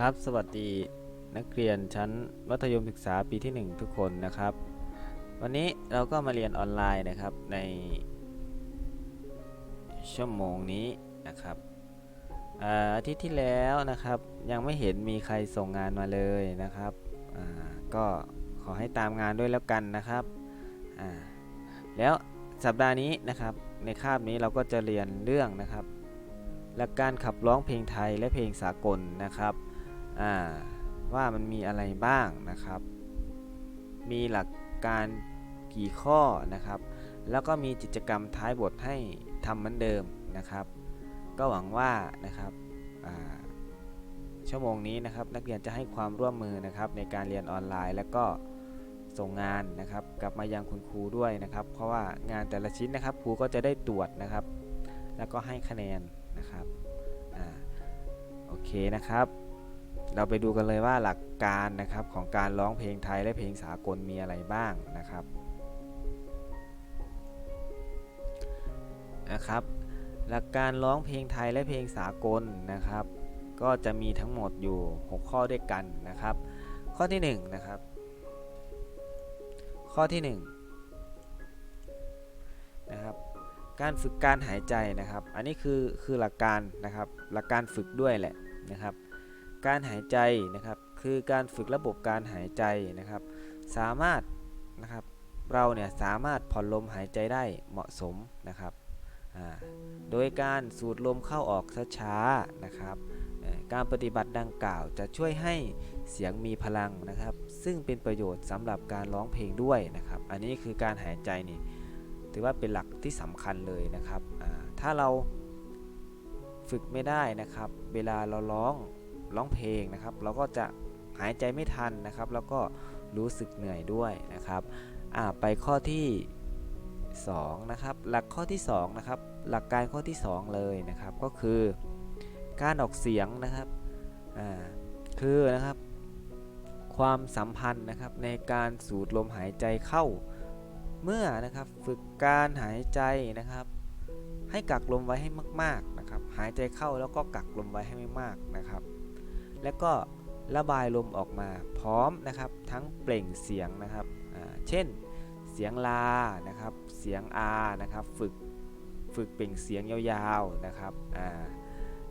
ครับสวัสดีนักเรียนชั้นมัธยมศึกษาปีที่ 1 ทุกคนนะครับ วันนี้เราก็มาเรียนออนไลน์นะครับใน ชั่วโมงนี้นะครับอาอาทิตย์ที่แล้วนะครับ ยังไม่เห็นมีใครส่งงานมาเลยนะครับก็ขอให้ตามงานด้วยแล้วกันนะครับแล้วสัปดาห์นี้นะครับในคาบนี้เราก็จะเรียนเรื่องนะครับหลักการขับร้องเพลงไทยและเพลงสากลนะครับ ว่ามันมีอะไรบ้างนะครับ มีหลักการกี่ข้อนะครับ แล้วก็มีกิจกรรมท้ายบทให้ทำเหมือนเดิมนะครับ ก็หวังว่านะครับชั่วโมงนี้นะครับนักเรียนจะให้ความร่วมมือนะครับในการเรียนออนไลน์ แล้วก็ส่งงานนะครับ กลับมายังคุณครูด้วยนะครับ เพราะว่างานแต่ละชิ้นนะครับครูก็จะได้ตรวจนะครับ แล้วก็ให้คะแนนนะครับอ่าโอเคนะครับ เราไปดูกันเลยว่าหลักการนะครับของการร้องเพลงไทยและเพลงสากลมีอะไรบ้างนะครับนะครับ หลักการร้องเพลงไทยและเพลงสากลนะครับ ก็จะมีทั้งหมดอยู่ 6 ข้อด้วยกันนะครับ ข้อที่1นะครับ ข้อที่1นะครับการฝึกการหายใจนะครับ อันนี้คือคือหลักการนะครับ หลักการฝึกด้วยแหละนะครับ การหายใจนะครับคือการฝึกระบบการหายใจนะครับ สามารถนะครับเราเนี่ยสามารถผ่อนลมหายใจได้เหมาะสมนะครับโดยการสูดลมเข้าออกช้าๆนะครับการปฏิบัติดังกล่าวจะช่วยให้เสียงมีพลังนะครับ ซึ่งเป็นประโยชน์สำหรับการร้องเพลงด้วยนะครับ อันนี้คือการหายใจนี่ถือว่าเป็นหลักที่สำคัญเลยนะครับถ้าเราฝึกไม่ได้นะครับ เวลาเราร้อง ร้องเพลงนะครับ เราก็จะหายใจไม่ทันนะครับ แล้วก็รู้สึกเหนื่อยด้วยนะครับไปข้อที่2นะครับหลักข้อที่2นะครับหลักการข้อที่ 2 เลยนะครับก็คือการออกเสียงนะครับคือนะครับ ความสัมพันธ์นะครับในการสูดลมหายใจเข้า เมื่อนะครับฝึกการหายใจนะครับ ให้กักลมไว้ให้มากๆนะครับ หายใจเข้าแล้วก็กักลมไว้ให้มากๆนะครับ แล้วก็ระบายลมออกมาพร้อมนะครับ ทั้งเปล่งเสียงนะครับเช่นเสียงลานะครับเสียงอานะครับฝึกฝึกเปล่งเสียงยาวๆนะครับอ่า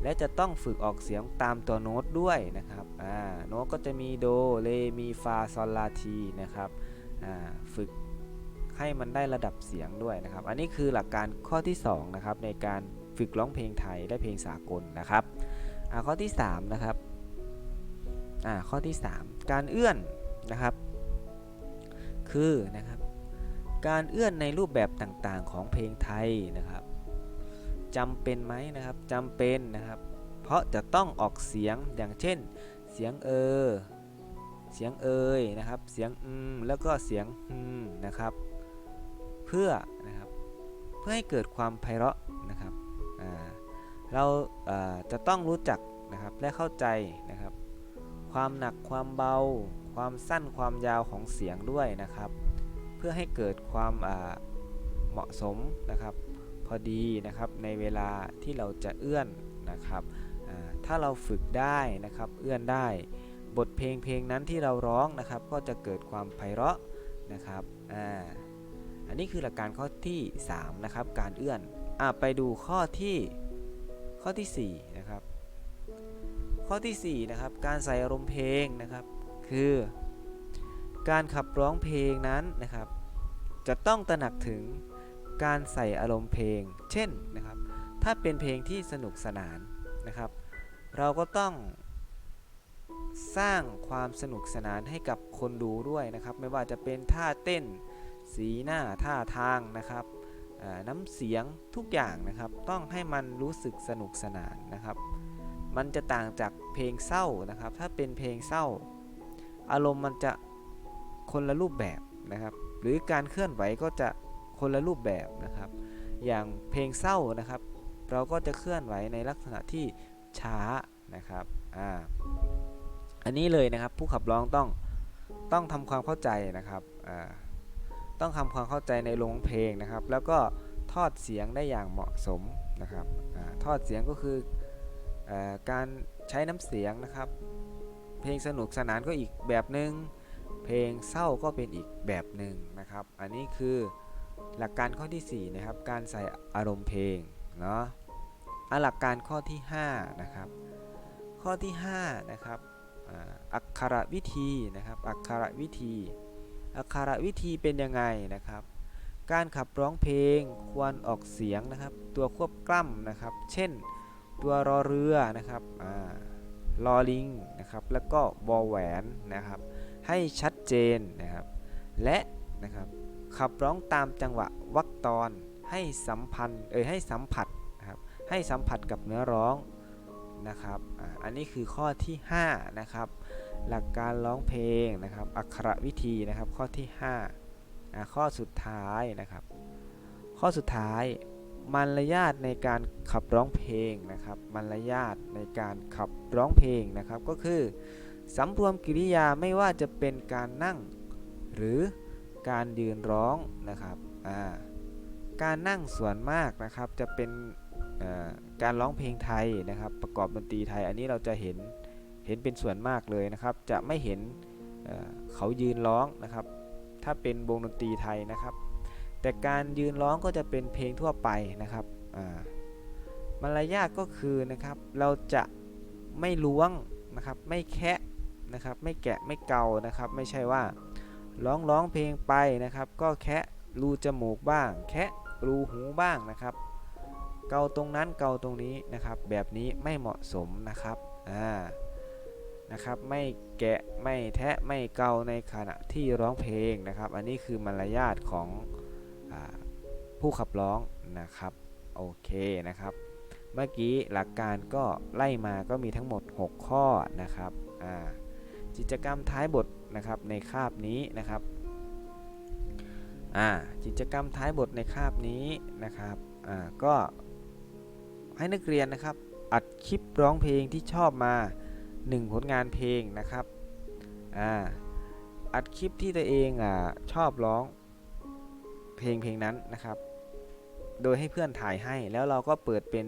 และจะต้องฝึกออกเสียงตามตัวโน้ตด้วยนะครับอ่าโน้ตก็จะมีโดเรมีฟาซอลลาทีนะครับอ่าฝึกให้มันได้ระดับเสียงด้วยนะครับ อันนี้คือหลักการข้อที่2นะครับในการฝึกร้องเพลงไทยและเพลงสากลนะครับข้อที่3นะครับ อ่าข้อที่ 3 การเอื้อนนะครับ คือนะครับ การเอื้อนในรูปแบบต่างๆ ของเพลงไทยนะครับจำเป็นไหมนะครับจำเป็นนะครับ เพราะจะต้องออกเสียงอย่างเช่น เสียงเออเสียงเอยนะครับ เสียงอืมแล้วก็เสียงฮึมนะครับ เพื่อนะครับ เพื่อให้เกิดความไพเราะนะครับเราจะต้องรู้จักนะครับและเข้าใจนะครับ ความหนักความเบา ความสั้นความยาวของเสียงด้วยนะครับ เพื่อให้เกิดความเหมาะสมนะครับ พอดีนะครับในเวลาที่เราจะเอื้อนนะครับถ้าเราฝึกได้นะครับเอื้อนได้ บทเพลงเพลงนั้นที่เราร้องนะครับ ก็จะเกิดความไพเราะนะครับอ่าอันนี้คือหลักการข้อที่ 3 นะครับ การเอื้อนอไปดูข้อที่ข้อทีสี่4 นะครับ ข้อที่4นะครับการใส่อารมณ์เพลงนะครับคือ การขับร้องเพลงนั้นนะครับ จะต้องตระหนักถึงการใส่อารมณ์เพลง เช่นนะครับ ถ้าเป็นเพลงที่สนุกสนานนะครับ เราก็ต้องสร้างความสนุกสนานให้กับคนดูด้วยนะครับ ไม่ว่าจะเป็นท่าเต้น สีหน้าท่าทางนะครับน้ำเสียงทุกอย่างนะครับ ต้องให้มันรู้สึกสนุกสนานนะครับ มันจะต่างจากเพลงเศร้านะครับ ถ้าเป็นเพลงเศร้า อารมณ์มันจะคนละรูปแบบนะครับ หรือการเคลื่อนไหวก็จะคนละรูปแบบนะครับ อย่างเพลงเศร้านะครับ เราก็จะเคลื่อนไหวในลักษณะที่ช้านะครับอ่าอันนี้เลยนะครับผู้ขับร้องต้องต้องทำความเข้าใจนะครับอ่าต้องทำความเข้าใจในโรงเพลงนะครับ แล้วก็ทอดเสียงได้อย่างเหมาะสมนะครับอาทอดเสียงก็คือ การใช้น้ำเสียงนะครับ เพลงสนุกสนานก็อีกแบบหนึ่งเพลงเศร้าก็เป็นอีกแบบหนึ่งนะครับ อันนี้คือหลักการข้อที่สี่นะครับ การใส่อารมณ์เพลงเนาะอะหลักการข้อที่ห้านะครับ ข้อที่ 5 นะครับอักขระวิธีนะครับ อักขระวิธี อักขระวิธีเป็นยังไงนะครับ การขับร้องเพลงควรออกเสียงนะครับ ตัวควบกล้ำนะครับ เช่น ตัวรอเรือนะครับอรอลิงนะครับแล้วก็วอแหวนนะครับให้ชัดเจนนะครับและนะครับขับร้องตามจังหวะวรรคตอนให้สัมพันธ์เอยให้สัมผัสนะครับให้สัมผัสกับเนื้อร้องนะครับอ,อันนี้คือข้อที่5นะครับหลักการร้องเพลงนะครับอักขระวิธีนะครับข้อที่5อ่าข้อสุดท้ายนะครับ ข้อสุดท้าย มารยาทในการขับร้องเพลงนะครับมารยาทในการขับร้องเพลงนะครับ ก็คือสำรวมกิริยาไม่ว่าจะเป็นการนั่ง หรือการยืนร้องนะครับาการนั่งส่วนมากนะครับจะเป็นการร้องเพลงไทยนะครับ ประกอบดนตรีไทย อันนี้เราจะเห็นเห็นเป็นส่วนมากเลยนะครับ จะไม่เห็นเเขายืนร้องนะครับ ถ้าเป็นวงดนตรีไทยนะครับ แต่การยืนร้องก็จะเป็นเพลงทั่วไปนะครับมารยาทก็คือนะครับเราจะไม่ล้วงนะครับไม่แคะนะครับไม่แกะไม่เกานะครับ ไม่ใช่ว่าร้องร้องเพลงไปนะครับ ก็แคะรูจมูกบ้าง แคะรูหูบ้างนะครับ เกาตรงนั้นเกาตรงนี้นะครับ แบบนี้ไม่เหมาะสมนะครับอ่านะครับไม่แกะไม่แทะไม่เกาในขณะที่ร้องเพลงนะครับ อันนี้คือมารยาทของ ผู้ขับร้องนะครับโอเคนะครับ เมื่อกี้หลักการก็ไล่มาก็มีทั้งหมด 6 ข้อนะครับกิจกรรมท้ายบทนะครับในคาบนี้นะครับกิจกรรมท้ายบทในคาบนี้นะครับก็ให้นักเรียนนะครับอัดคลิปร้องเพลงที่ชอบมา 1 ผลงานเพลงนะครับอ,อัดคลิปที่ตัวเองอชอบร้อง เพลงเพลงนั้นนะครับ โดยให้เพื่อนถ่ายให้แล้วเราก็เปิดเป็น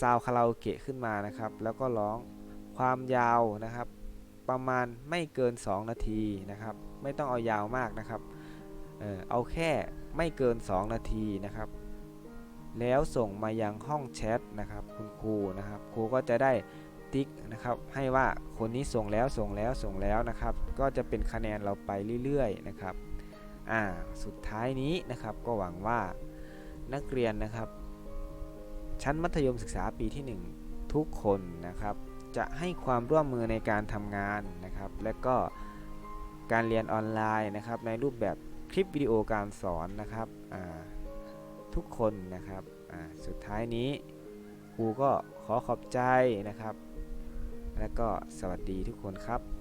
ซาวคาราโอเกะขึ้นมานะครับ แล้วก็ร้องความยาวนะครับ ประมาณไม่เกิน 2 นาทีนะครับ ไม่ต้องเอายาวมากนะครับเออเอาแค่ไม่เกิน 2 นาทีนะครับ แล้วส่งมายังห้องแชทนะครับ คุณครูนะครับครูก็จะได้ติ๊กนะครับ ให้ว่าคนนี้ส่งแล้วส่งแล้วส่งแล้วนะครับ ก็จะเป็นคะแนนเราไปเรื่อยๆนะครับ อ่าสุดท้ายนี้นะครับก็หวังว่านักเรียนนะครับ ชั้นมัธยมศึกษาปีที่ 1 ทุกคนนะครับ จะให้ความร่วมมือในการทำงานนะครับ และก็การเรียนออนไลน์นะครับ ในรูปแบบคลิปวิดีโอการสอนนะครับทุกคนนะครับสุดท้ายนี้ครูก็ขอขอบใจนะครับ และก็สวัสดีทุกคนครับ